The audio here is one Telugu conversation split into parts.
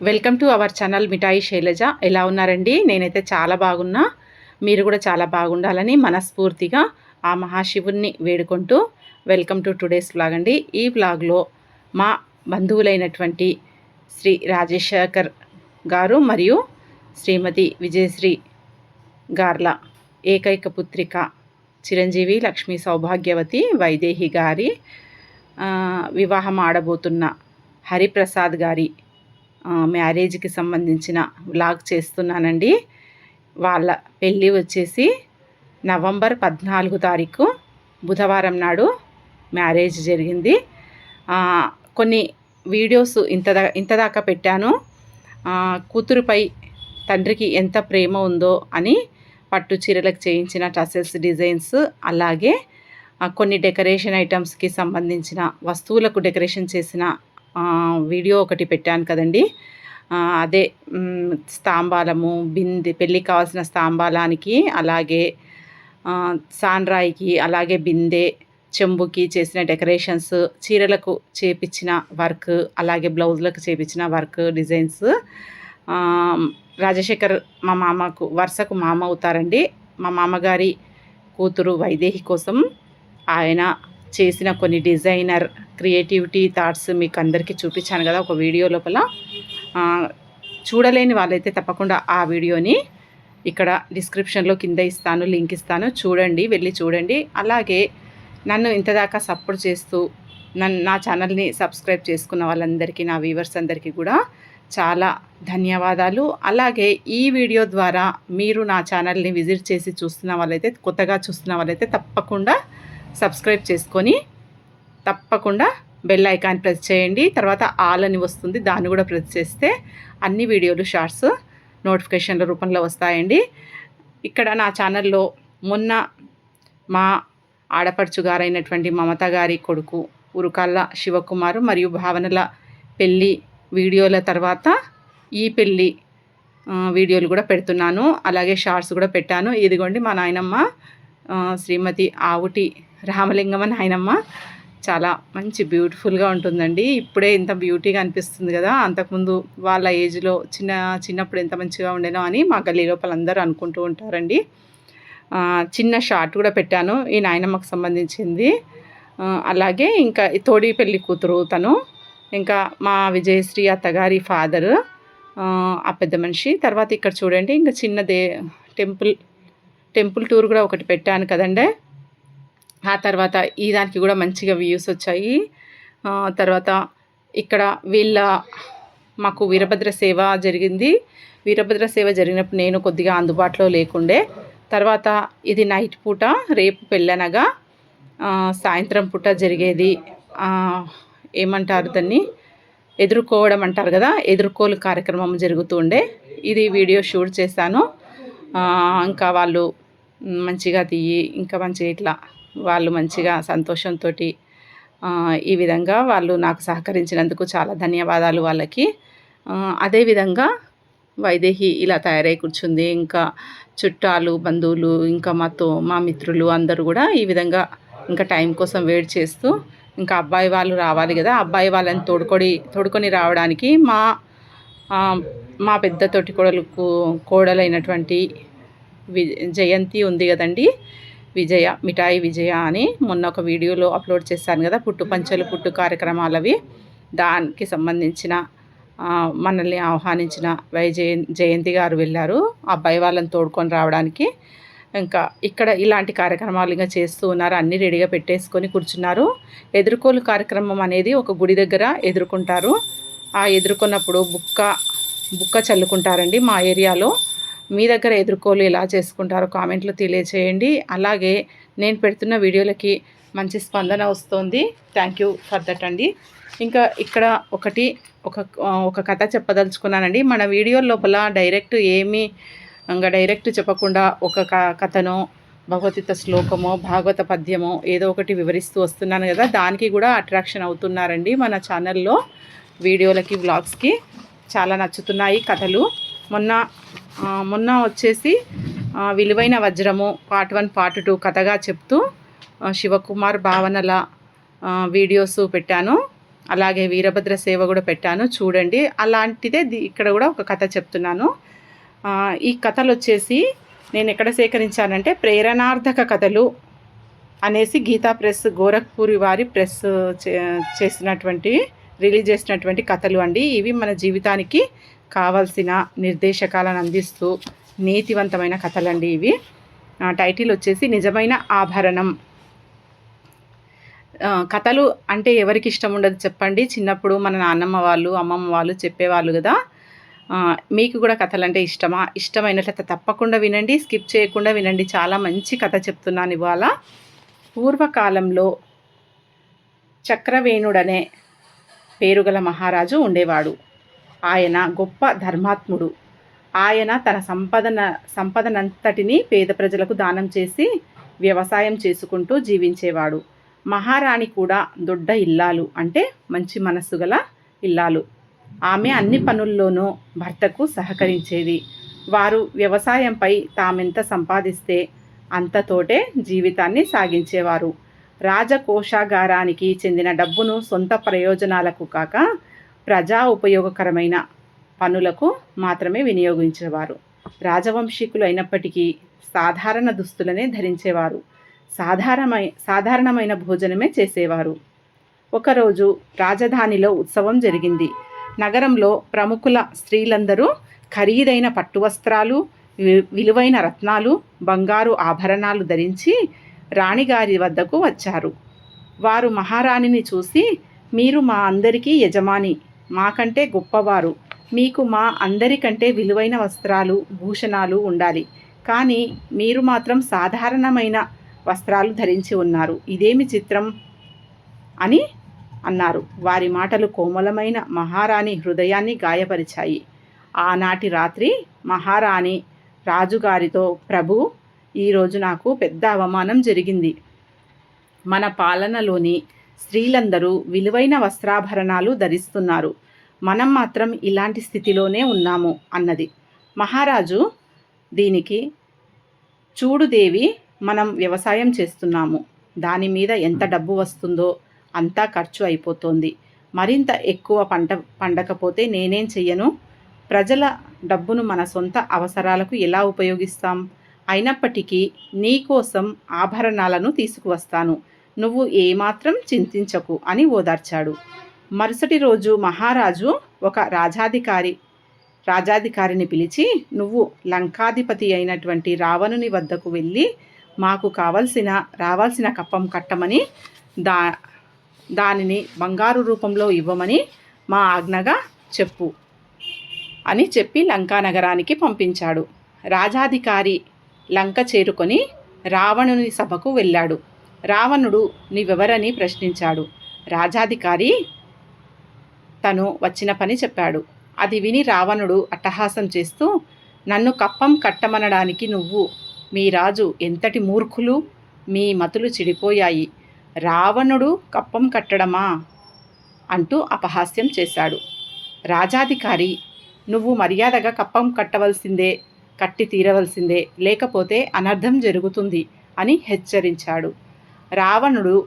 Welcome to our channel Mithai Shailaja ఎలా ఉన్నారండి? నేనైతే చాలా బాగున్నా. మీరు కూడా చాలా బాగుండాలని మనస్ఫూర్తిగా ఆ మహాశివుణ్ణి వేడుకుంటూ వెల్కమ్ టు టుడేస్ వ్లాగ్ అండి. ఈ వ్లాగ్లో మా బంధువులైనటువంటి శ్రీ రాజశేఖర్ గారు మరియు శ్రీమతి విజయశ్రీ గార్ల ఏకైక పుత్రిక చిరంజీవి లక్ష్మీ సౌభాగ్యవతి వైదేహి గారి వివాహం ఆడబోతున్న హరిప్రసాద్ గారి మ్యారేజ్కి సంబంధించిన వ్లాగ్ చేస్తున్నానండి. వాళ్ళ పెళ్ళి వచ్చేసి నవంబర్ పద్నాలుగు తారీఖు బుధవారం నాడు మ్యారేజ్ జరిగింది. కొన్ని వీడియోస్ ఇంత ఇంతదాకా పెట్టాను. కూతురుపై తండ్రికి ఎంత ప్రేమ ఉందో అని పట్టు చీరలకు చేయించిన టసెల్స్ డిజైన్స్ అలాగే కొన్ని డెకరేషన్ ఐటమ్స్కి సంబంధించిన వస్తువులకు డెకరేషన్ చేసిన వీడియో ఒకటి పెట్టాను కదండి. అదే స్తాంబాలము స్తంభాలము బిందె పెళ్ళికి కావాల్సిన స్తాంబాలానికి అలాగే సాన్రాయికి అలాగే బిందె చెంబుకి చేసిన డెకరేషన్స్ చీరలకు చేపించిన వర్క్ అలాగే బ్లౌజులకు చేపించిన వర్క్ డిజైన్స్. రాజశేఖర్ మా మామకు వరుసకు మామ అవుతారండి. మా మామగారి కూతురు వైదేహి కోసం ఆయన చేసిన కొన్ని డిజైనర్ క్రియేటివిటీ థాట్స్ మీకు అందరికీ చూపించాను కదా ఒక వీడియో లోపల. చూడలేని వాళ్ళైతే తప్పకుండా ఆ వీడియోని ఇక్కడ డిస్క్రిప్షన్లో కింద ఇస్తాను లింక్ ఇస్తాను. చూడండి వెళ్ళి చూడండి. అలాగే నన్ను ఇంతదాకా సపోర్ట్ చేస్తూ నన్ను నా ఛానల్ని సబ్స్క్రైబ్ చేసుకున్న వాళ్ళందరికీ నా వ్యూవర్స్ అందరికీ కూడా చాలా ధన్యవాదాలు. అలాగే ఈ వీడియో ద్వారా మీరు నా ఛానల్ని విజిట్ చేసి చూస్తున్న వాళ్ళైతే కొత్తగా చూస్తున్న వాళ్ళైతే తప్పకుండా సబ్స్క్రైబ్ చేసుకొని తప్పకుండా బెల్ ఐకాన్ ప్రెస్ చేయండి. తర్వాత ఆల్ అని వస్తుంది దాన్ని కూడా ప్రెస్ చేస్తే అన్ని వీడియోలు షార్ట్స్ నోటిఫికేషన్ల రూపంలో వస్తాయండి. ఇక్కడ నా ఛానల్లో మొన్న మా ఆడపడుచు గారైనటువంటి మమత గారి కొడుకు ఉరుకాళ్ళ శివకుమార్ మరియు భావనల పెళ్ళి వీడియోల తర్వాత ఈ పెళ్ళి వీడియోలు కూడా పెడుతున్నాను. అలాగే షార్ట్స్ కూడా పెట్టాను. ఇదిగోండి మా నాయనమ్మ శ్రీమతి ఆవుటి రామలింగం అని నాయనమ్మ చాలా మంచి బ్యూటిఫుల్గా ఉంటుందండి. ఇప్పుడే ఇంత బ్యూటీగా అనిపిస్తుంది కదా. అంతకుముందు వాళ్ళ ఏజ్లో చిన్న చిన్నప్పుడు ఎంత మంచిగా ఉండేనో అని మా గల్లీ లోపల అందరూ అనుకుంటూ ఉంటారండి. చిన్న షార్ట్ కూడా పెట్టాను. ఈ నాయనమ్మకు సంబంధించింది. అలాగే ఇంకా తోడి పెళ్ళి కూతురు తను. ఇంకా మా విజయశ్రీ అత్తగారి ఫాదర్. ఆ పెద్ద మనిషి. తర్వాత ఇక్కడ చూడండి ఇంకా చిన్న దే టెంపుల్ టెంపుల్ టూర్ కూడా ఒకటి పెట్టాను కదండీ. ఆ తర్వాత ఈ దానికి కూడా మంచిగా వ్యూస్ వచ్చాయి. తర్వాత ఇక్కడ వీళ్ళ మాకు వీరభద్ర సేవ జరిగింది. వీరభద్ర సేవ జరిగినప్పుడు నేను కొద్దిగా అందుబాటులో లేకుండే. తర్వాత ఇది నైట్ పూట రేపు పెళ్ళనగా సాయంత్రం పూట జరిగేది. ఏమంటారు దాన్ని? ఎదుర్కోవడం అంటారు కదా ఎదుర్కోలు కార్యక్రమం జరుగుతుండే ఇది వీడియో షూట్ చేశాను. ఇంకా వాళ్ళు మంచిగా తీయి ఇంకా మంచిగా ఇట్లా వాళ్ళు మంచిగా సంతోషంతో ఈ విధంగా వాళ్ళు నాకు సహకరించినందుకు చాలా ధన్యవాదాలు వాళ్ళకి. అదేవిధంగా వైదేహి ఇలా తయారై కూర్చుంది. ఇంకా చుట్టాలు బంధువులు ఇంకా మాతో మా మిత్రులు అందరూ కూడా ఈ విధంగా ఇంకా టైం కోసం వెయిట్ చేస్తూ ఇంకా అబ్బాయి వాళ్ళు రావాలి కదా అబ్బాయి వాళ్ళని తోడుకొని తోడుకొని రావడానికి మా మా పెద్ద తోటి కోడలకు కోడలైనటువంటి వి జయంతి ఉంది కదండి. విజయ మిఠాయి విజయ అని మొన్న ఒక వీడియోలో అప్లోడ్ చేశాను కదా పుట్టు పంచలు పుట్టు కార్యక్రమాలవి దానికి సంబంధించిన మనల్ని ఆహ్వానించిన వై జయ జయంతి గారు వెళ్ళారు. అబ్బాయి వాళ్ళని తోడుకొని రావడానికి. ఇంకా ఇక్కడ ఇలాంటి కార్యక్రమాలు ఇంకా చేస్తూ ఉన్నారు. అన్నీ రెడీగా పెట్టేసుకొని కూర్చున్నారు. ఎదుర్కోలు కార్యక్రమం అనేది ఒక గుడి దగ్గర ఎదుర్కొంటారు. ఆ ఎదుర్కొన్నప్పుడు బుక్క బుక్క చల్లుకుంటారండి మా ఏరియాలో. మీ దగ్గర ఎదుర్కోలు ఎలా చేసుకుంటారో కామెంట్లో తెలియచేయండి. అలాగే నేను పెడుతున్న వీడియోలకి మంచి స్పందన వస్తుంది. థ్యాంక్ యూ ఫర్ దట్ అండి. ఇంకా ఇక్కడ ఒకటి ఒక ఒక కథ చెప్పదలుచుకున్నానండి. మన వీడియో లోపల డైరెక్ట్ ఏమీ ఇంకా డైరెక్ట్ చెప్పకుండా ఒక క- కథనో భగవద్గీత శ్లోకమో భాగవత పద్యమో ఏదో ఒకటి వివరిస్తూ వస్తున్నాను కదా. దానికి కూడా అట్రాక్షన్ అవుతున్నారండి మన ఛానల్లో వీడియోలకి వ్లాగ్స్కి. చాలా నచ్చుతున్నాయి కథలు. మొన్న మొన్న వచ్చేసి విలువైన వజ్రము పార్ట్ వన్ పార్ట్ టూ కథగా చెప్తూ శివకుమార్ భావనల వీడియోస్ పెట్టాను. అలాగే వీరభద్ర సేవ కూడా పెట్టాను. చూడండి. అలాంటిదే ఇక్కడ కూడా ఒక కథ చెప్తున్నాను. ఈ కథలు వచ్చేసి నేను ఎక్కడ సేకరించానంటే ప్రేరణార్థక కథలు అనేసి గీతా ప్రెస్ గోరఖ్పూరి వారి ప్రెస్ చేసినటువంటి రిలీజ్ చేసినటువంటి కథలు అండి. ఇవి మన జీవితానికి కావాల్సిన నిర్దేశకాలను అందిస్తూ నీతివంతమైన కథలండి ఇవి. టైటిల్ వచ్చేసి నిజమైన ఆభరణం. కథలు అంటే ఎవరికి ఇష్టం ఉండదు చెప్పండి. చిన్నప్పుడు మన నాన్నమ్మ వాళ్ళు అమ్మమ్మ వాళ్ళు చెప్పేవాళ్ళు కదా. మీకు కూడా కథలు అంటే ఇష్టమా? ఇష్టమైనట్లయితే తప్పకుండా వినండి. స్కిప్ చేయకుండా వినండి. చాలా మంచి కథ చెప్తున్నాను ఇవాళ. పూర్వకాలంలో చక్రవేణుడనే పేరుగల మహారాజు ఉండేవాడు. ఆయన గొప్ప ధర్మాత్ముడు. ఆయన తన సంపదన సంపదనంతటిని పేద ప్రజలకు దానం చేసి వ్యవసాయం చేసుకుంటూ జీవించేవాడు. మహారాణి కూడా దొడ్డ ఇల్లాలు అంటే మంచి మనస్సు గల ఇల్లాలు. ఆమె అన్ని పనుల్లోనూ భర్తకు సహకరించేది. వారు వ్యవసాయంపై తామెంత సంపాదిస్తే అంతతోటే జీవితాన్ని సాగించేవారు. రాజకోశాగారానికి చెందిన డబ్బును సొంత ప్రయోజనాలకు కాక ప్రజా ఉపయోగకరమైన పనులకు మాత్రమే వినియోగించేవారు. రాజవంశీకులు అయినప్పటికీ సాధారణ దుస్తులనే ధరించేవారు. సాధారణమై సాధారణమైన భోజనమే చేసేవారు. ఒకరోజు రాజధానిలో ఉత్సవం జరిగింది. నగరంలో ప్రముఖుల స్త్రీలందరూ ఖరీదైన పట్టు వస్త్రాలు విలువైన రత్నాలు బంగారు ఆభరణాలు ధరించి రాణిగారి వద్దకు వచ్చారు. వారు మహారాణిని చూసి మీరు మా అందరికీ యజమాని మాకంటే గొప్పవారు. మీకు మా అందరికంటే విలువైన వస్త్రాలు భూషణాలు ఉండాలి. కానీ మీరు మాత్రం సాధారణమైన వస్త్రాలు ధరించి ఉన్నారు. ఇదేమి చిత్రం? అని అన్నారు. వారి మాటలు కోమలమైన మహారాణి హృదయాన్ని గాయపరిచాయి. ఆనాటి రాత్రి మహారాణి రాజుగారితో ప్రభు ఈరోజు నాకు పెద్ద అవమానం జరిగింది. మన పాలనలోని స్త్రీలందరూ విలువైన వస్త్రాభరణాలు ధరిస్తున్నారు. మనం మాత్రం ఇలాంటి స్థితిలోనే ఉన్నాము అన్నది. మహారాజు దీనికి చూడుదేవి మనం వ్యవసాయం చేస్తున్నాము. దాని మీద ఎంత డబ్బు వస్తుందో అంతా ఖర్చు అయిపోతుంది. మరింత ఎక్కువ పంట పండకపోతే నేనేం చెయ్యను? ప్రజల డబ్బును మన సొంత అవసరాలకు ఎలా ఉపయోగిస్తాం? అయినప్పటికీ నీ కోసం ఆభరణాలను తీసుకువస్తాను. నువ్వు ఏమాత్రం చింతించకు అని ఓదార్చాడు. మరుసటి రోజు మహారాజు ఒక రాజాధికారి రాజాధికారిని పిలిచి నువ్వు లంకాధిపతి అయినటువంటి రావణుని వద్దకు వెళ్ళి మాకు కావలసిన రావాల్సిన కప్పం కట్టమని దా దానిని బంగారు రూపంలో ఇవ్వమని మా ఆజ్ఞగా చెప్పు అని చెప్పి లంకా నగరానికి పంపించాడు. రాజాధికారి లంక చేరుకొని రావణుని సభకు వెళ్ళాడు. రావణుడు నీవెవరని ప్రశ్నించాడు. రాజాధికారి తను వచ్చిన పని చెప్పాడు. అది విని రావణుడు అట్టహాసం చేస్తూ నన్ను కప్పం కట్టమనడానికి నువ్వు మీ రాజు ఎంతటి మూర్ఖులు మీ మతులు చెడిపోయాయి. రావణుడు కప్పం కట్టడమా? అంటూ అపహాస్యం చేశాడు. రాజాధికారి నువ్వు మర్యాదగా కప్పం కట్టవలసిందే కట్టి తీరవలసిందే లేకపోతే అనర్థం జరుగుతుంది అని హెచ్చరించాడు. రావణుడు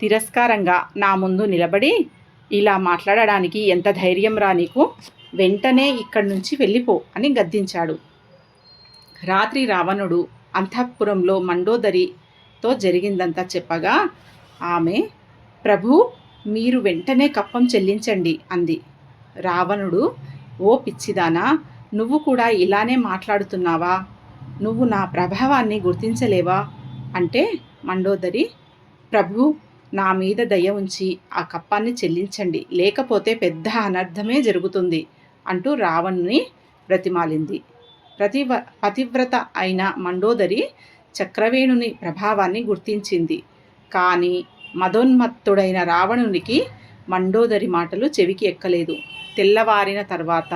తిరస్కారంగా నా ముందు నిలబడి ఇలా మాట్లాడడానికి ఎంత ధైర్యం రా నీకు? వెంటనే ఇక్కడి నుంచి వెళ్ళిపో అని గద్దించాడు. రాత్రి రావణుడు అంతఃపురంలో మండోదరితో జరిగిందంతా చెప్పగా ఆమె ప్రభు మీరు వెంటనే కప్పం చెల్లించండి అంది. రావణుడు ఓ పిచ్చిదానా నువ్వు కూడా ఇలానే మాట్లాడుతున్నావా? నువ్వు నా ప్రభావాన్ని గుర్తించలేవా? అంటే మండోదరి ప్రభు నా మీద దయ ఉంచి ఆ కప్పాన్ని చెల్లించండి. లేకపోతే పెద్ద అనర్థమే జరుగుతుంది అంటూ రావణుని బ్రతిమాలింది ప్రతివ పతివ్రత అయిన మండోదరి చక్రవేణుని ప్రభావాన్ని గుర్తించింది. కానీ మదోన్మత్తుడైన రావణునికి మండోదరి మాటలు చెవికి ఎక్కలేదు. తెల్లవారిన తర్వాత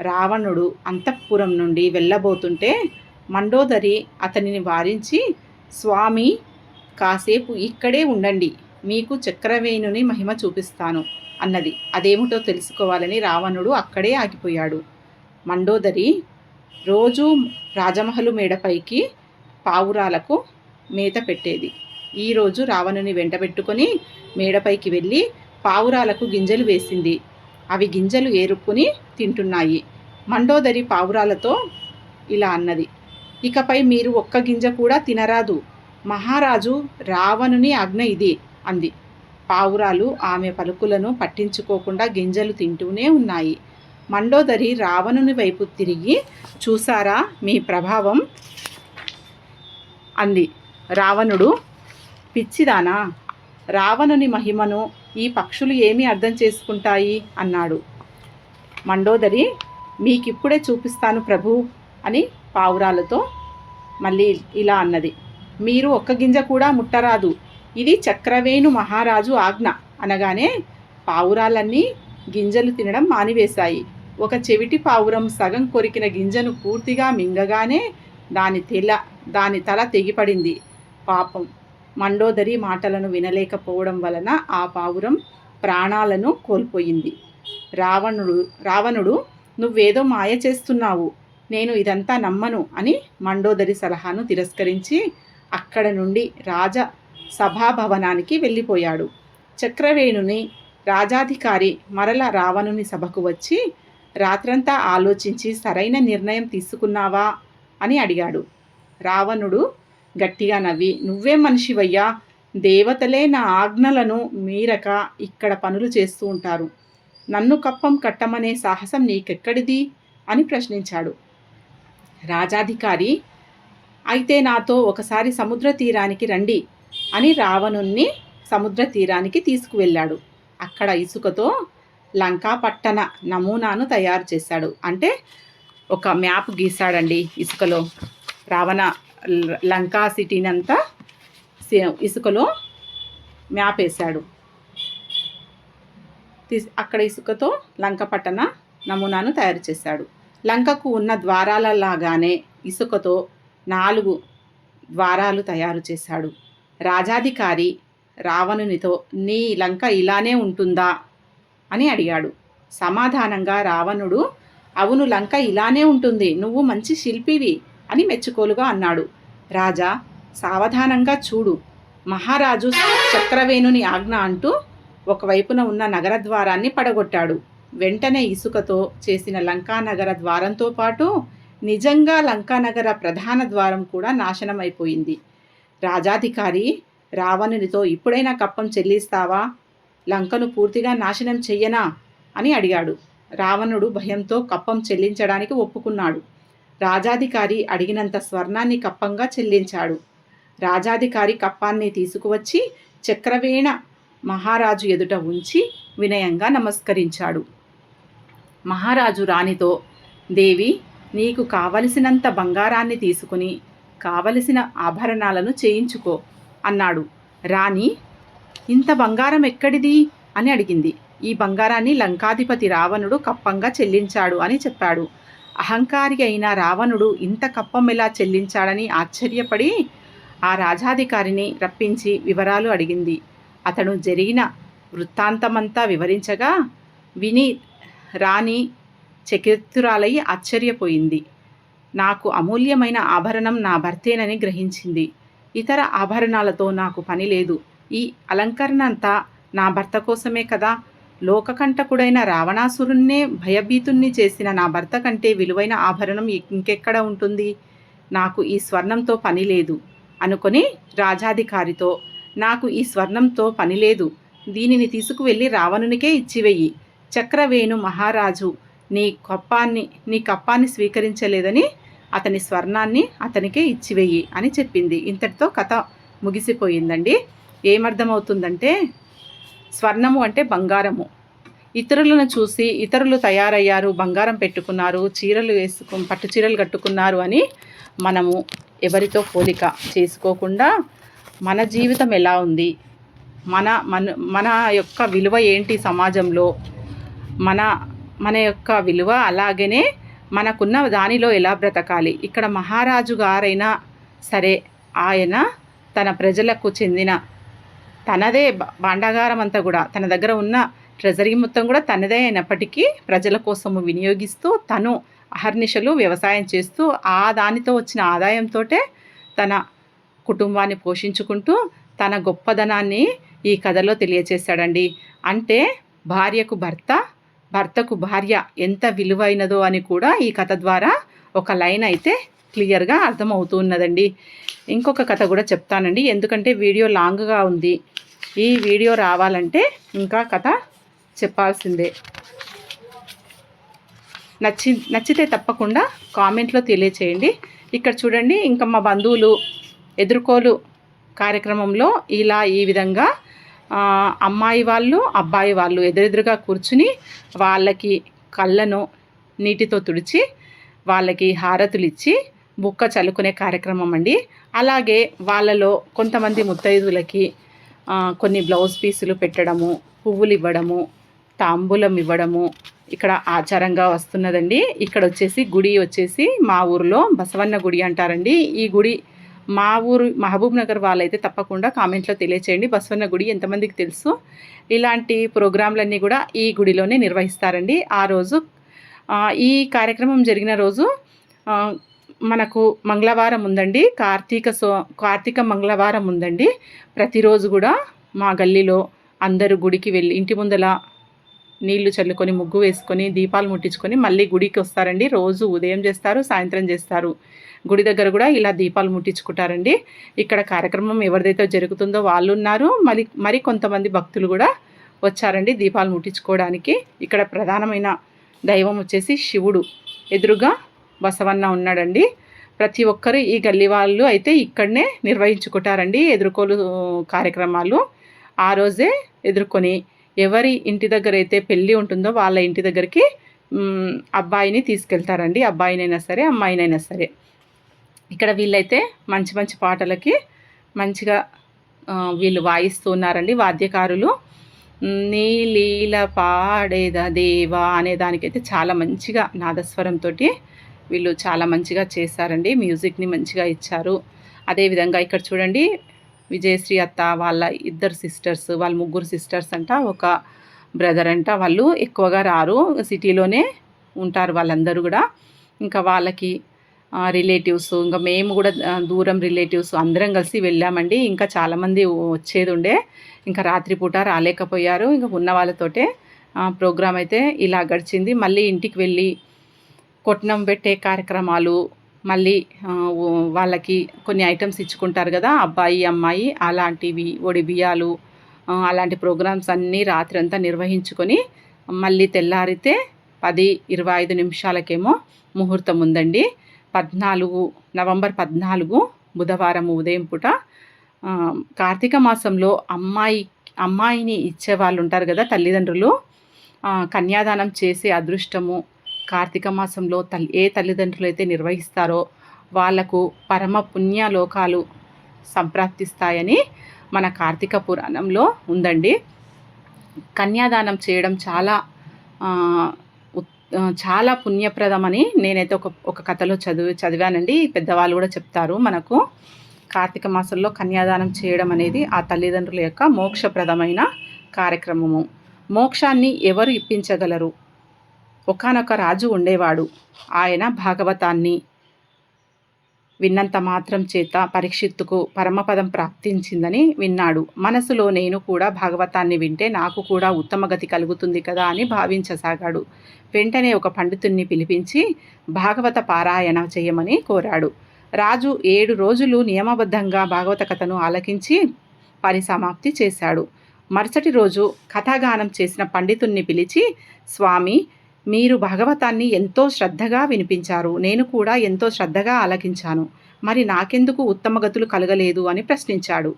రావణుడు అంతఃపురం నుండి వెళ్ళబోతుంటే మండోదరి అతనిని వారించి స్వామి కాసేపు ఇక్కడే ఉండండి. మీకు చక్రవేణుని మహిమ చూపిస్తాను అన్నది. అదేమిటో తెలుసుకోవాలని రావణుడు అక్కడే ఆగిపోయాడు. మండోదరి రోజు రాజమహలు మేడపైకి పావురాలకు మేత పెట్టేది. ఈరోజు రావణుని వెంటబెట్టుకొని మేడపైకి వెళ్ళి పావురాలకు గింజలు వేసింది. అవి గింజలు ఏరుక్కుని తింటున్నాయి. మండోదరి పావురాలతో ఇలా అన్నది. ఇకపై మీరు ఒక్క గింజ కూడా తినరాదు. మహారాజు రావణుని ఆజ్ఞ ఇది అంది. పావురాలు ఆమె పలుకులను పట్టించుకోకుండా గింజలు తింటూనే ఉన్నాయి. మండోదరి రావణుని వైపు తిరిగి చూసారా మీ ప్రభావం? అంది. రావణుడు పిచ్చిదానా? రావణుని మహిమను ఈ పక్షులు ఏమి అర్థం చేసుకుంటాయి? అన్నాడు. మండోదరి మీకిప్పుడే చూపిస్తాను ప్రభు అని పావురాలతో మళ్ళీ ఇలా అన్నది. మీరు ఒక్క గింజ కూడా ముట్టరాదు. ఇది చక్రవేణు మహారాజు ఆజ్ఞ అనగానే పావురాలన్నీ గింజలు తినడం మానివేశాయి. ఒక చెవిటి పావురం సగం కొరికిన గింజను పూర్తిగా మింగగానే దాని తెల దాని తల తెగిపడింది. పాపం మండోదరి మాటలను వినలేకపోవడం వలన ఆ పావురం ప్రాణాలను కోల్పోయింది. రావణుడు రావణుడు నువ్వేదో మాయ చేస్తున్నావు. నేను ఇదంతా నమ్మను అని మండోదరి సలహాను తిరస్కరించి అక్కడ నుండి రాజ సభాభవనానికి వెళ్ళిపోయాడు. చక్రవేణుని రాజాధికారి మరల రావణుని సభకు వచ్చి రాత్రంతా ఆలోచించి సరైన నిర్ణయం తీసుకున్నావా అని అడిగాడు. రావణుడు గట్టిగా నవ్వి నువ్వే మనిషివయ్యా దేవతలే నా ఆజ్ఞలను మీరక ఇక్కడ పనులు చేస్తూ ఉంటారు. నన్ను కప్పం కట్టమనే సాహసం నీకెక్కడిది? అని ప్రశ్నించాడు. రాజాధికారి. అయితే నాతో ఒకసారి సముద్ర తీరానికి రండి అని రావణుణ్ణి సముద్ర తీరానికి తీసుకువెళ్ళాడు. అక్కడ ఇసుకతో లంకా పట్టణ నమూనాను తయారు చేశాడు. అంటే ఒక మ్యాప్ గీశాడండి ఇసుకలో. రావణ లంకా సిటీనంతా ఇసుకలో మ్యాప్ వేశాడు అక్కడ ఇసుకతో లంక పట్టణ నమూనాను తయారు చేశాడు. లంకకు ఉన్న ద్వారాలలాగానే ఇసుకతో నాలుగు ద్వారాలు తయారు చేశాడు. రాజాధికారి రావణునితో నీ లంక ఇలానే ఉంటుందా అని అడిగాడు. సమాధానంగా రావణుడు అవును లంక ఇలానే ఉంటుంది. నువ్వు మంచి శిల్పివి అని మెచ్చుకోలుగా అన్నాడు. రాజా సావధానంగా చూడు. మహారాజు చక్రవేణుని ఆజ్ఞ అంటూ ఒకవైపున ఉన్న నగర ద్వారాన్ని పడగొట్టాడు. వెంటనే ఇసుకతో చేసిన లంకానగర ద్వారంతో పాటు నిజంగా లంకానగర ప్రధాన ద్వారం కూడా నాశనం అయిపోయింది రాజాధికారి రావణునితో ఇప్పుడైనా కప్పం చెల్లిస్తావా? లంకను పూర్తిగా నాశనం చెయ్యనా? అని అడిగాడు. రావణుడు భయంతో కప్పం చెల్లించడానికి ఒప్పుకున్నాడు. రాజాధికారి అడిగినంత స్వర్ణాన్ని కప్పంగా చెల్లించాడు. రాజాధికారి కప్పాన్ని తీసుకువచ్చి చక్రవేణ మహారాజు ఎదుట ఉంచి వినయంగా నమస్కరించాడు. మహారాజు రాణితో దేవి నీకు కావలసినంత బంగారాన్ని తీసుకుని కావలసిన ఆభరణాలను చేయించుకో అన్నాడు. రాణి ఇంత బంగారం ఎక్కడిది? అని అడిగింది. ఈ బంగారాన్ని లంకాధిపతి రావణుడు కప్పంగా చెల్లించాడు అని చెప్పాడు. అహంకారి అయిన రావణుడు ఇంత కప్పం ఎలా చెల్లించాడని ఆశ్చర్యపడి ఆ రాజాధికారిని రప్పించి వివరాలు అడిగింది. అతను జరిగిన వృత్తాంతమంతా వివరించగా విని రాణి చకితురాలై ఆశ్చర్యపోయింది. నాకు అమూల్యమైన ఆభరణం నా భర్తేనని గ్రహించింది. ఇతర ఆభరణాలతో నాకు పని లేదు. ఈ అలంకరణ అంతా నా భర్త కోసమే కదా? లోకకంటకుడైన రావణాసురుణ్ణే భయభీతుణ్ణి చేసిన నా భర్త కంటే విలువైన ఆభరణం ఇంకెక్కడ ఉంటుంది? నాకు ఈ స్వర్ణంతో పని లేదు అనుకొని రాజాధికారితో నాకు ఈ స్వర్ణంతో పని లేదు. దీనిని తీసుకువెళ్ళి రావణునికే ఇచ్చివెయ్యి. చక్రవేణు మహారాజు నీ కప్పాన్ని నీ కప్పాన్ని స్వీకరించలేదని అతని స్వర్ణాన్ని అతనికే ఇచ్చివేయి అని చెప్పింది. ఇంతటితో కథ ముగిసిపోయిందండి. ఏమర్థమవుతుందంటే స్వర్ణము అంటే బంగారము. ఇతరులను చూసి ఇతరులు తయారయ్యారు బంగారం పెట్టుకున్నారు చీరలు వేసుకు పట్టు చీరలు కట్టుకున్నారు అని మనము ఎవరితో పోలిక చేసుకోకుండా మన జీవితం ఎలా ఉంది? మన మన మన యొక్క విలువ ఏంటి సమాజంలో? మన మన యొక్క విలువ అలాగనే మనకున్న దానిలో ఎలా బ్రతకాలి? ఇక్కడ మహారాజు గారైనా సరే ఆయన తన ప్రజలకు చెందిన తనదే భాండాగారం అంతా కూడా తన దగ్గర ఉన్న ట్రెజరీ మొత్తం కూడా తనదే అయినప్పటికీ ప్రజల కోసము వినియోగిస్తూ తను అహర్నిశలు వ్యవసాయం చేస్తూ ఆ దానితో వచ్చిన ఆదాయంతో తన కుటుంబాన్ని పోషించుకుంటూ తన గొప్పదనాన్ని ఈ కథలో తెలియచేశాడండి. అంటే భార్యకు భర్త భర్తకు భార్య ఎంత విలువైనదో అని కూడా ఈ కథ ద్వారా ఒక లైన్ అయితే క్లియర్గా అర్థమవుతున్నదండి. ఇంకొక కథ కూడా చెప్తానండి. ఎందుకంటే వీడియో లాంగ్గా ఉంది. ఈ వీడియో రావాలంటే ఇంకా కథ చెప్పాల్సిందే. నచ్చి నచ్చితే తప్పకుండా కామెంట్లో తెలియచేయండి. ఇక్కడ చూడండి ఇంకా మా బంధువులు ఎదుర్కోలు కార్యక్రమంలో ఇలా ఈ విధంగా అమ్మాయి వాళ్ళు అబ్బాయి వాళ్ళు ఎదురెదురుగా కూర్చుని వాళ్ళకి కళ్ళను నీటితో తుడిచి వాళ్ళకి హారతులు ఇచ్చి బుక్క చల్లుకునే కార్యక్రమం అండి. అలాగే వాళ్ళలో కొంతమంది ముత్తైదులకి కొన్ని బ్లౌజ్ పీసులు పెట్టడము పువ్వులు ఇవ్వడము తాంబూలం ఇవ్వడము ఇక్కడ ఆచారంగా వస్తున్నదండి. ఇక్కడ వచ్చేసి గుడి వచ్చేసి మా ఊరిలో బసవన్న గుడి అంటారండి. ఈ గుడి మా ఊరు మహబూబ్ నగర్ వాళ్ళైతే తప్పకుండా కామెంట్లో తెలియచేయండి. బసవన్న గుడి ఎంతమందికి తెలుసు? ఇలాంటి ప్రోగ్రాంలన్నీ కూడా ఈ గుడిలోనే నిర్వహిస్తారండి. ఆ రోజు ఈ కార్యక్రమం జరిగిన రోజు మనకు మంగళవారం ఉందండి. కార్తీక సో కార్తీక మంగళవారం ఉందండి. ప్రతిరోజు కూడా మా గల్లీలో అందరూ గుడికి వెళ్ళి ఇంటి ముందల నీళ్ళు చల్లుకొని ముగ్గు వేసుకొని దీపాలు ముట్టించుకొని మళ్ళీ గుడికి వస్తారండి. రోజు ఉదయం చేస్తారు సాయంత్రం చేస్తారు. గుడి దగ్గర కూడా ఇలా దీపాలు ముట్టించుకుంటారండి. ఇక్కడ కార్యక్రమం ఎవరిదైతే జరుగుతుందో వాళ్ళు ఉన్నారు. మరి మరి కొంతమంది భక్తులు కూడా వచ్చారండి దీపాలు ముట్టించుకోవడానికి. ఇక్కడ ప్రధానమైన దైవం వచ్చేసి శివుడు. ఎదురుగా బసవన్న ఉన్నాడండి. ప్రతి ఒక్కరు ఈ గల్లీ వాళ్ళు అయితే ఇక్కడనే నిర్వహించుకుంటారండి ఎదుర్కోలు కార్యక్రమాలు. ఆ రోజే ఎదుర్కొని ఎవరి ఇంటి దగ్గర అయితే పెళ్ళి ఉంటుందో వాళ్ళ ఇంటి దగ్గరికి అబ్బాయిని తీసుకెళ్తారండి. అబ్బాయినైనా సరే అమ్మాయినైనా సరే. ఇక్కడ వీళ్ళైతే మంచి మంచి పాటలకి మంచిగా వీళ్ళు వాయిస్తూ ఉన్నారండి. వాద్యకారులు నీలీల పాడేద దేవా అనే దానికైతే చాలా మంచిగా నాదస్వరంతో వీళ్ళు చాలా మంచిగా చేశారండి. మ్యూజిక్ని మంచిగా ఇచ్చారు. అదేవిధంగా ఇక్కడ చూడండి విజయశ్రీ అత్త వాళ్ళ ఇద్దరు సిస్టర్స్ వాళ్ళ ముగ్గురు సిస్టర్స్ అంట ఒక బ్రదర్ అంట వాళ్ళు ఎక్కువగా రారు. సిటీలోనే ఉంటారు వాళ్ళందరూ కూడా. ఇంకా వాళ్ళకి రిలేటివ్స్ ఇంకా మేము కూడా దూరం రిలేటివ్స్ అందరం కలిసి వెళ్ళామండి. ఇంకా చాలామంది వచ్చేది ఉండే ఇంకా రాత్రిపూట రాలేకపోయారు. ఇంకా ఉన్న వాళ్ళతోటే ప్రోగ్రామ్ అయితే ఇలా గడిచింది. మళ్ళీ ఇంటికి వెళ్ళి కొట్నం పెట్టే కార్యక్రమాలు మళ్ళీ వాళ్ళకి కొన్ని ఐటమ్స్ ఇచ్చుకుంటారు కదా అబ్బాయి అమ్మాయి అలాంటివి ఒడి బియ్యాలు అలాంటి ప్రోగ్రామ్స్ అన్నీ రాత్రి అంతా నిర్వహించుకొని మళ్ళీ తెల్లారితే పది ఇరవై ఐదు నిమిషాలకేమో ముహూర్తం ఉందండి. పద్నాలుగు నవంబర్ పద్నాలుగు బుధవారం ఉదయం పూట కార్తీక మాసంలో అమ్మాయి అమ్మాయిని ఇచ్చే వాళ్ళు ఉంటారు కదా తల్లిదండ్రులు కన్యాదానం చేసే అదృష్టము కార్తీక మాసంలో తల్లి ఏ తల్లిదండ్రులు అయితే నిర్వహిస్తారో వాళ్ళకు పరమ పుణ్యలోకాలు సంప్రాప్తిస్తాయని మన కార్తీక పురాణంలో ఉందండి. కన్యాదానం చేయడం చాలా చాలా పుణ్యప్రదమని నేనైతే ఒక ఒక కథలో చదివి చదివానండి. పెద్దవాళ్ళు కూడా చెప్తారు మనకు. కార్తీక మాసంలో కన్యాదానం చేయడం అనేది ఆ తల్లిదండ్రుల యొక్క మోక్షప్రదమైన కార్యక్రమము. మోక్షాన్ని ఎవరు ఇప్పించగలరు? ఒకనొక రాజు ఉండేవాడు. ఆయన భాగవతాన్ని విన్నంత మాత్రం చేత పరీక్షిత్తుకు పరమపదం ప్రాప్తించిందని విన్నాడు. మనసులో నేను కూడా భాగవతాన్ని వింటే నాకు కూడా ఉత్తమగతి కలుగుతుంది కదా అని భావించసాగాడు. వెంటనే ఒక పండితుణ్ణి పిలిపించి భాగవత పారాయణ చేయమని కోరాడు. రాజు ఏడు రోజులు నియమబద్ధంగా భాగవత కథను ఆలకించి పరిసమాప్తి చేశాడు. మరుసటి రోజు కథాగానం చేసిన పండితుణ్ణి పిలిచి స్వామి మీరు భాగవతాన్ని ఎంతో శ్రద్ధగా వినిపించారు. నేను కూడా ఎంతో శ్రద్ధగా ఆలకించాను. మరి నాకెందుకు ఉత్తమ గతులు కలగలేదు అని ప్రశ్నించాడు.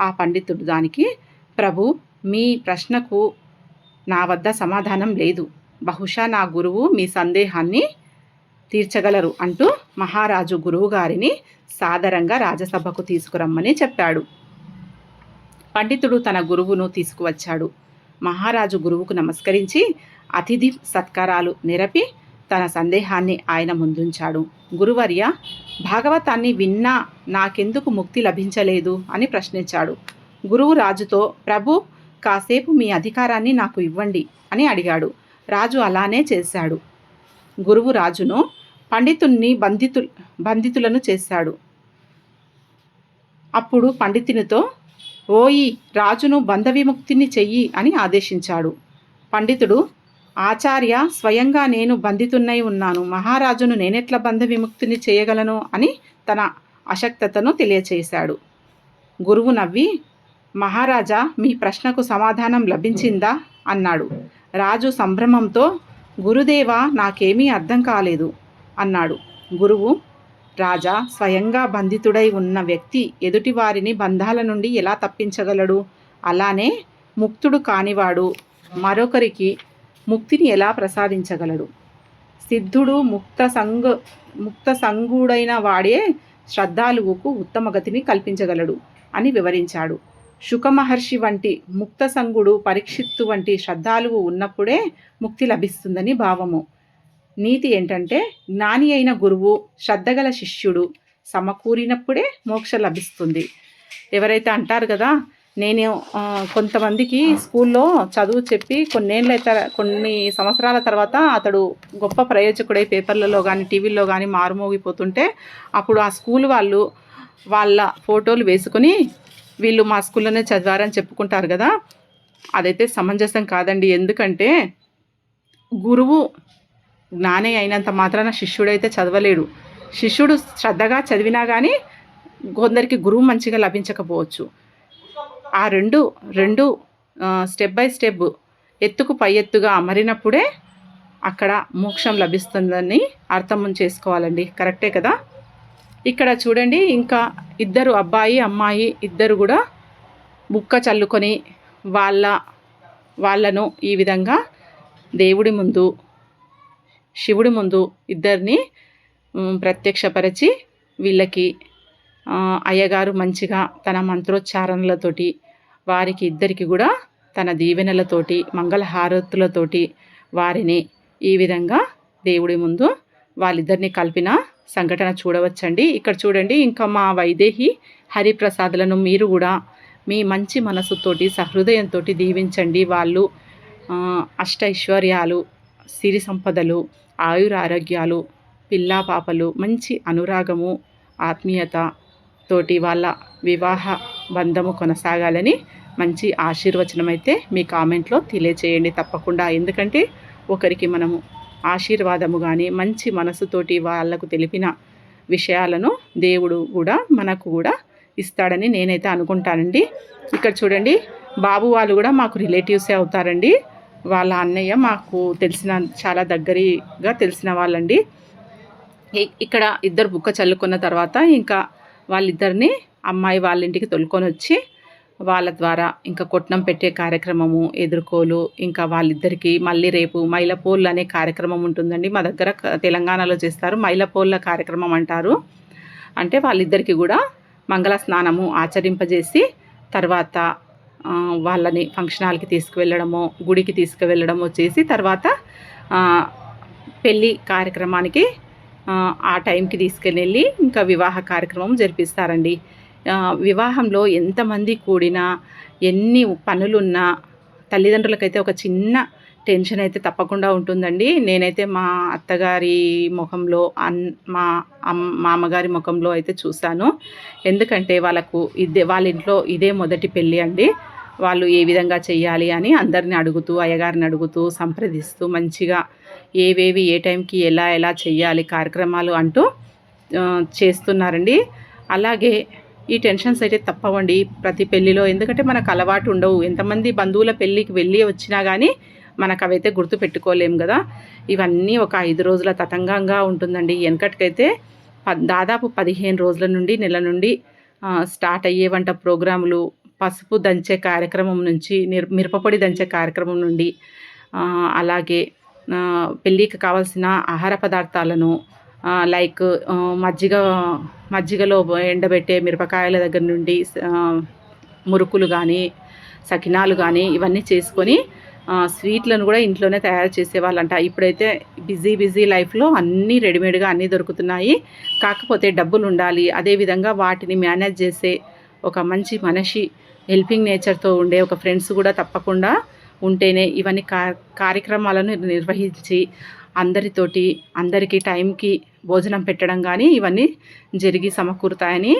ఆ పండితుడు దానికి ప్రభు మీ ప్రశ్నకు నా వద్ద సమాధానం లేదు. బహుశా నా గురువు మీ సందేహాన్ని తీర్చగలరు అంటూ మహారాజు గురువు గారిని సాదరంగా రాజసభకు తీసుకురమ్మని చెప్పాడు. పండితుడు తన గురువును తీసుకువచ్చాడు. మహారాజు గురువుకు నమస్కరించి అతిథి సత్కారాలు నిరపి తన సందేహాన్ని ఆయన ముందుంచాడు. గురువర్య భాగవతాన్ని విన్నా నాకెందుకు ముక్తి లభించలేదు అని ప్రశ్నించాడు. గురువు రాజుతో ప్రభు కాసేపు మీ అధికారాన్ని నాకు ఇవ్వండి అని అడిగాడు. రాజు అలానే చేశాడు. గురువు రాజును పండితుణ్ణి బంధితు బంధితులను చేశాడు. అప్పుడు పండితునితో ఓయి రాజును బంధ విముక్తిని చెయ్యి అని ఆదేశించాడు. పండితుడు ఆచార్య స్వయంగా నేను బంధితున్నై ఉన్నాను. మహారాజును నేనెట్లా బంధ విముక్తిని చేయగలను? అని తన అశక్తతను తెలియచేశాడు. గురువు నవ్వి మహారాజా మీ ప్రశ్నకు సమాధానం లభించిందా? అన్నాడు. రాజు సంభ్రమంతో గురుదేవా నాకేమీ అర్థం కాలేదు. అన్నాడు. గురువు రాజా స్వయంగా బంధితుడై ఉన్న వ్యక్తి ఎదుటివారిని బంధాల నుండి ఎలా తప్పించగలడు? అలానే ముక్తుడు కానివాడు. మరొకరికి ముక్తిని ఎలా ప్రసాదించగలడు? సిద్ధుడు ముక్త సంగ ముక్త సంగుడైన వాడే శ్రద్ధాలువుకు ఉత్తమ గతిని కల్పించగలడు అని వివరించాడు. శుకమహర్షి వంటి ముక్త సంగుడు పరీక్షిత్తు వంటి శ్రద్ధాలువు ఉన్నప్పుడే ముక్తి లభిస్తుందని భావము. నీతి ఏంటంటే జ్ఞాని అయిన గురువు శ్రద్ధగల శిష్యుడు సమకూరినప్పుడే మోక్ష లభిస్తుంది. ఎవరైతే అంటారు కదా నేను కొంతమందికి స్కూల్లో చదువు చెప్పి కొన్నేళ్ళ కొన్ని సంవత్సరాల తర్వాత అతడు గొప్ప ప్రయోజకుడై పేపర్లలో కానీ టీవీల్లో కానీ మారుమోగిపోతుంటే అప్పుడు ఆ స్కూల్ వాళ్ళు వాళ్ళ ఫోటోలు వేసుకొని వీళ్ళు మా స్కూల్లోనే చదివారని చెప్పుకుంటారు కదా. అదైతే సమంజసం కాదండి. ఎందుకంటే గురువు జ్ఞాని అయినంత మాత్రాన శిష్యుడైతే చదవలేడు. శిష్యుడు శ్రద్ధగా చదివినా కానీ కొందరికి గురువు మంచిగా లభించకపోవచ్చు. ఆ రెండు రెండు స్టెప్ బై స్టెప్ ఎత్తుకు పై ఎత్తుగా అమరినప్పుడే అక్కడ మోక్షం లభిస్తుందని అర్థం చేసుకోవాలండి. కరెక్టే కదా? ఇక్కడ చూడండి ఇంకా ఇద్దరు అబ్బాయి అమ్మాయి ఇద్దరు కూడా బుక్క చల్లుకొని వాళ్ళ వాళ్ళను ఈ విధంగా దేవుడి ముందు శివుడి ముందు ఇద్దరిని ప్రత్యక్షపరిచి వీళ్ళకి అయ్యగారు మంచిగా తన మంత్రోచ్చారణలతోటి వారికి ఇద్దరికి కూడా తన దీవెనలతోటి మంగళహారతులతోటి వారిని ఈ విధంగా దేవుడి ముందు వాళ్ళిద్దరిని కలిపిన సంఘటన చూడవచ్చండి. ఇక్కడ చూడండి ఇంకా మా వైదేహి హరిప్రసాదులను మీరు కూడా మీ మంచి మనసుతోటి సహృదయంతో దీవించండి. వాళ్ళు అష్టైశ్వర్యాలు సిరి సంపదలు ఆయురారోగ్యాలు పిల్లా పాపలు మంచి అనురాగము ఆత్మీయత తోటి వాళ్ళ వివాహ బంధము కొనసాగాలని మంచి ఆశీర్వచనం అయితే మీ కామెంట్లో తెలియచేయండి తప్పకుండా. ఎందుకంటే ఒకరికి మనము ఆశీర్వాదము కానీ మంచి మనసుతోటి వాళ్ళకు తెలిపిన విషయాలను దేవుడు కూడా మనకు కూడా ఇస్తాడని నేనైతే అనుకుంటానండి. ఇక్కడ చూడండి బాబు వాళ్ళు కూడా మాకు రిలేటివ్సే అవుతారండి. వాళ్ళ అన్నయ్య మాకు తెలిసిన చాలా దగ్గరగా తెలిసిన వాళ్ళండి. ఇక్కడ ఇద్దరు బుక్క చల్లుకున్న తర్వాత ఇంకా వాళ్ళిద్దరిని అమ్మాయి వాళ్ళ ఇంటికి తొలుకొని వచ్చి వాళ్ళ ద్వారా ఇంకా కొట్నం పెట్టే కార్యక్రమము ఎదుర్కోలు ఇంకా వాళ్ళిద్దరికీ మళ్ళీ రేపు మైలపోళ్ళు అనే కార్యక్రమం ఉంటుందండి. మా దగ్గర తెలంగాణలో చేస్తారు. మైలపోళ్ళ కార్యక్రమం అంటారు. అంటే వాళ్ళిద్దరికీ కూడా మంగళ స్నానము ఆచరింపజేసి తర్వాత వాళ్ళని ఫంక్షన్ హాల్కి తీసుకువెళ్ళడము గుడికి తీసుకువెళ్ళడము చేసి తర్వాత పెళ్ళి కార్యక్రమానికి ఆ టైంకి తీసుకెళ్ళి ఇంకా వివాహ కార్యక్రమం జరిపిస్తారండి. వివాహంలో ఎంతమంది కూడినా ఎన్ని పనులున్నా తల్లిదండ్రులకైతే ఒక చిన్న టెన్షన్ అయితే తప్పకుండా ఉంటుందండి. నేనైతే మా అత్తగారి ముఖంలో అన్ మా మామగారి ముఖంలో అయితే చూశాను. ఎందుకంటే వాళ్ళకు ఇదే వాళ్ళ ఇంట్లో ఇదే మొదటి పెళ్ళి అండి. వాళ్ళు ఏ విధంగా చేయాలి అని అందరిని అడుగుతూ అయ్యగారిని అడుగుతూ సంప్రదిస్తూ మంచిగా ఏవేవి ఏ టైంకి ఎలా ఎలా చేయాలి కార్యక్రమాలు అంటూ చేస్తున్నారండి. అలాగే ఈ టెన్షన్స్ అయితే తప్పవండి ప్రతి పెళ్ళిలో. ఎందుకంటే మనకు అలవాటు ఉండవు. ఎంతమంది బంధువుల పెళ్ళికి వెళ్ళి వచ్చినా కానీ మనకు అవైతే గుర్తు పెట్టుకోలేము కదా. ఇవన్నీ ఒక ఐదు రోజుల తతంగంగా ఉంటుందండి. వెనకటికైతే దాదాపు పదిహేను రోజుల నుండి నెల నుండి స్టార్ట్ అయ్యే వంట ప్రోగ్రాములు పసుపు దంచే కార్యక్రమం నుంచి మిరపపొడి దంచే కార్యక్రమం నుండి అలాగే పెళ్ళికి కావాల్సిన ఆహార పదార్థాలను లైక్ మజ్జిగ మజ్జిగలో ఎండబెట్టే మిరపకాయల దగ్గర నుండి మురుకులు కానీ సకినాలు కానీ ఇవన్నీ చేసుకొని స్వీట్లను కూడా ఇంట్లోనే తయారు చేసేవాళ్ళంట. ఇప్పుడైతే బిజీ బిజీ లైఫ్లో అన్నీ రెడీమేడ్గా అన్నీ దొరుకుతున్నాయి. కాకపోతే డబ్బులు ఉండాలి. అదేవిధంగా వాటిని మేనేజ్ చేసే ఒక మంచి మనిషి హెల్పింగ్ నేచర్తో ఉండే ఒక ఫ్రెండ్స్ కూడా తప్పకుండా ఉంటేనే ఇవన్నీ కార్యక్రమాలను నిర్వహించి అందరితోటి అందరికీ టైంకి భోజనం పెట్టడం కానీ ఇవన్నీ జరిగి సమకూరుతాయని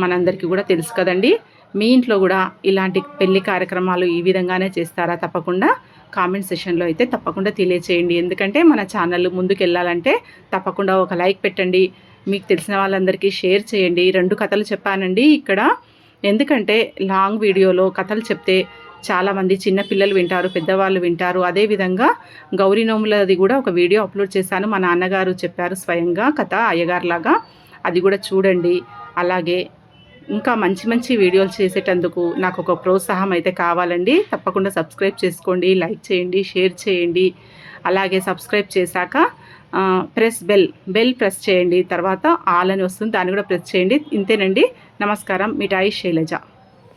మనందరికీ కూడా తెలుసు కదండి. మీ ఇంట్లో కూడా ఇలాంటి పెళ్ళి కార్యక్రమాలు ఈ విధంగానే చేస్తారా? తప్పకుండా కామెంట్ సెషన్లో అయితే తప్పకుండా తెలియచేయండి. ఎందుకంటే మన ఛానల్ ముందుకు వెళ్ళాలంటే తప్పకుండా ఒక లైక్ పెట్టండి. మీకు తెలిసిన వాళ్ళందరికీ షేర్ చేయండి. రెండు కథలు చెప్పానండి ఇక్కడ. ఎందుకంటే లాంగ్ వీడియోలో కథలు చెప్తే చాలామంది చిన్నపిల్లలు వింటారు పెద్దవాళ్ళు వింటారు. అదేవిధంగా గౌరీ నోములది కూడా ఒక వీడియో అప్లోడ్ చేశాను. మా నాన్నగారు చెప్పారు స్వయంగా కథ అయ్యగారులాగా. అది కూడా చూడండి. అలాగే ఇంకా మంచి మంచి వీడియోలు చేసేటందుకు నాకు ఒక ప్రోత్సాహం అయితే కావాలండి. తప్పకుండా సబ్స్క్రైబ్ చేసుకోండి లైక్ చేయండి షేర్ చేయండి. అలాగే సబ్స్క్రైబ్ చేశాక ప్రెస్ బెల్ బెల్ ప్రెస్ చేయండి. తర్వాత ఆల్ అని వస్తుంది దాన్ని కూడా ప్రెస్ చేయండి. ఇంతేనండి. నమస్కారం. మిఠాయి శైలజ.